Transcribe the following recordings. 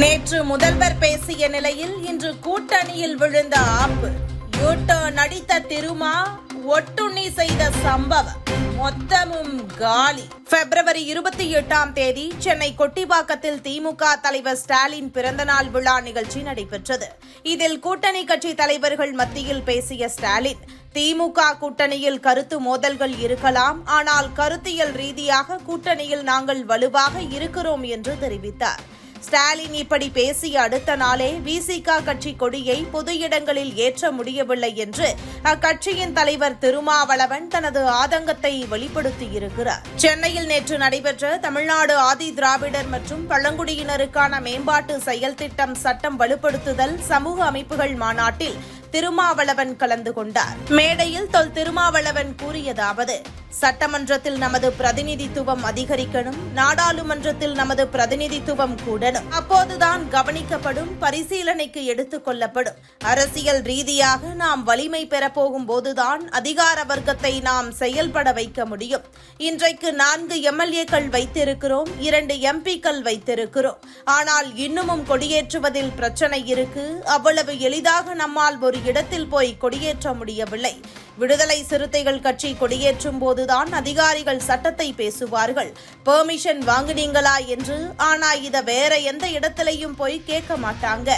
நேற்று முதல்வர் பேசிய நிலையில் இன்று கூட்டணியில் விழுந்த ஆப்பு. நடித்த திருமா ஒட்டுண்ணி செய்த சம்பவம் மொத்தமும் காலி. பிப்ரவரி இருபத்தி எட்டாம் தேதி சென்னை கொட்டிவாக்கத்தில் திமுக தலைவர் ஸ்டாலின் பிறந்தநாள் விழா நிகழ்ச்சி நடைபெற்றது. இதில் கூட்டணி கட்சி தலைவர்கள் மத்தியில் பேசிய ஸ்டாலின் திமுக கூட்டணியில் கருத்து மோதல்கள் இருக்கலாம் ஆனால் கருத்தியல் ரீதியாக கூட்டணியில் நாங்கள் வலுவாக இருக்கிறோம் என்று தெரிவித்தார். ஸ்டாலின் இப்படி பேசிய அடுத்த நாளே விசிக கட்சி கொடியை பொது இடங்களில் ஏற்ற முடியவில்லை என்று அக்கட்சியின் தலைவர் திருமாவளவன் தனது ஆதங்கத்தை வெளிப்படுத்தியிருக்கிறார். சென்னையில் நேற்று நடைபெற்ற தமிழ்நாடு ஆதி திராவிடர் மற்றும் பழங்குடியினருக்கான மேம்பாட்டு செயல் திட்டம் சட்டம் வலுப்படுத்துதல் சமூக அமைப்புகள் மாநாட்டில் திருமாவளவன் கலந்து கொண்டார். மேடையில் தொல் திருமாவளவன் கூறியதாவது சட்டமன்றத்தில் நமது பிரதிநிதித்துவம் அதிகரிக்கணும் நாடாளுமன்றத்தில் நமது பிரதிநிதித்துவம் கூடணும். அப்போதுதான் கவனிக்கப்படும் பரிசீலனைக்கு எடுத்துக் கொள்ளப்படும். அரசியல் ரீதியாக நாம் வலிமை பெறப்போகும் போதுதான் அதிகார வர்க்கத்தை நாம் செயல்பட வைக்க முடியும். இன்றைக்கு நான்கு எம்எல்ஏக்கள் வைத்திருக்கிறோம் இரண்டு எம்பிக்கள் வைத்திருக்கிறோம். ஆனால் இன்னமும் கொடியேற்றுவதில் பிரச்சனை இருக்கு. அவ்வளவு எளிதாக நம்மால் ஒரு இடத்தில் போய் கொடியேற்ற முடியவில்லை. விடுதலை சிறுத்தைகள் கட்சி கொடியேற்றும் போதுதான் அதிகாரிகள் சட்டத்தை பேசுவார்கள். பெர்மிஷன் வாங்குனீங்களா என்று? ஆனா இத வேற எந்த இடத்திலையும் போய் கேட்க மாட்டாங்க.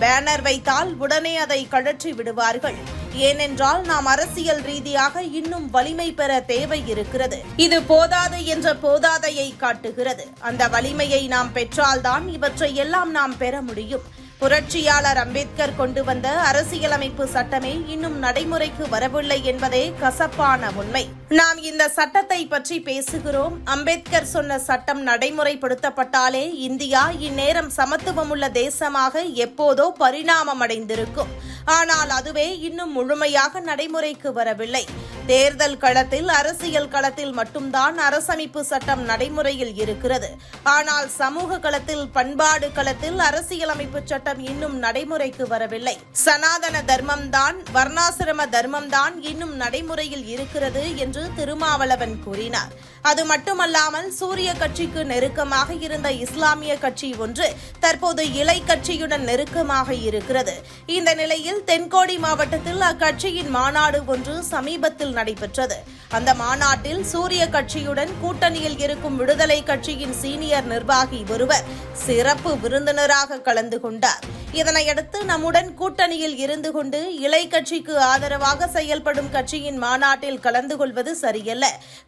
பேனர் வைத்தால் உடனே அதை கழற்றி விடுவார்கள். ஏனென்றால் நாம் அரசியல் ரீதியாக இன்னும் வலிமை பெற தேவை இருக்கிறது. இது போதாது என்ற போதாதையை காட்டுகிறது. அந்த வலிமையை நாம் பெற்றால்தான் இவற்றை எல்லாம் நாம் பெற முடியும். புரட்சியாளர் அம்பேத்கர் கொண்டு வந்த அரசியலமைப்பு சட்டமே இன்னும் நடைமுறைக்கு வரவில்லை என்பதே கசப்பான உண்மை. நாம் இந்த சட்டத்தை பற்றி பேசுகிறோம். அம்பேத்கர் சொன்ன சட்டம் நடைமுறைப்படுத்தப்பட்டாலே இந்தியா இந்நேரம் சமத்துவமுள்ள தேசமாக எப்போதோ பரிணாமம் அடைந்திருக்கும். ஆனால் அதுவே இன்னும் முழுமையாக நடைமுறைக்கு வரவில்லை. தேர்தல் களத்தில் அரசியல் களத்தில் மட்டும்தான் அரசமைப்பு சட்டம் நடைமுறையில் இருக்கிறது. ஆனால் சமூக களத்தில் பண்பாடு களத்தில் அரசியலமைப்பு சட்டம் இன்னும் நடைமுறைக்கு வரவில்லை. சனாதன தர்மம்தான் வர்ணாசிரம தர்மம்தான் இன்னும் நடைமுறையில் இருக்கிறது என்று திருமாவளவன் கூறினார். அது மட்டுமல்லாமல் சூரிய கட்சிக்கு நெருக்கமாக இருந்த இஸ்லாமிய கட்சி ஒன்று தற்போது இலை கட்சியுடன் நெருக்கமாக இருக்கிறது. இந்த நிலையில் தென்கோடி மாவட்டத்தில் அக்கட்சியின் மாநாடு ஒன்று சமீபத்தில் நடைபெற்றது. அந்த மாநாட்டில் சூரிய கட்சியுடன் கூட்டணியில் இருக்கும் விடுதலை கட்சியின் சீனியர் நிர்வாகி ஒருவர் சிறப்பு விருந்தினராக கலந்து கொண்டார். இதனையடுத்து நம்முடன் கூட்டணியில் இருந்து கொண்டு இலை கட்சிக்கு ஆதரவாக செயல்படும் கட்சியின் மாநாட்டில் கலந்து கொள்வது சரியல்ல.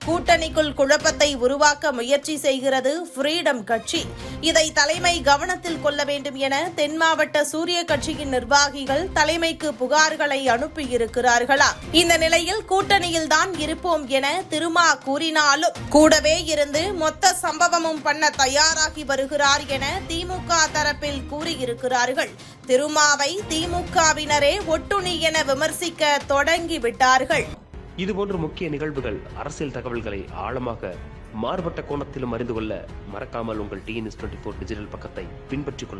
கூட்டணிக்குள் குழப்பத்தை உருவாக்க முயற்சி செய்கிறது ஃப்ரீடம் கட்சி. இதை தலைமை கவனத்தில் கொள்ள வேண்டும் என தென் மாவட்ட சூரிய கட்சியின் நிர்வாகிகள் தலைமைக்கு புகார்களை அனுப்பியிருக்கிறார்களா? இந்த நிலையில் கூட்டணியில் தான் இருப்போம் என திருமா கூறினாலும் கூடவே இருந்து மொத்த சம்பவமும் பண்ண தயாராகி வருகிறார் என திமுக தரப்பில் கூறியிருக்கிறார்கள். திருமாவை திமுகவினரே ஒட்டுணி என விமர்சிக்க தொடங்கிவிட்டார்கள். இதுபோன்ற முக்கிய நிகழ்வுகள் அரசியல் தகவல்களை ஆழமாக மாறுபட்ட கோணத்திலும் அறிந்து கொள்ள மறக்காமல் உங்கள் டிஎன்எஸ் டுவெண்ட்டி ஃபோர் டிஜிட்டல் பக்கத்தை பின்பற்றிக் கொள்ள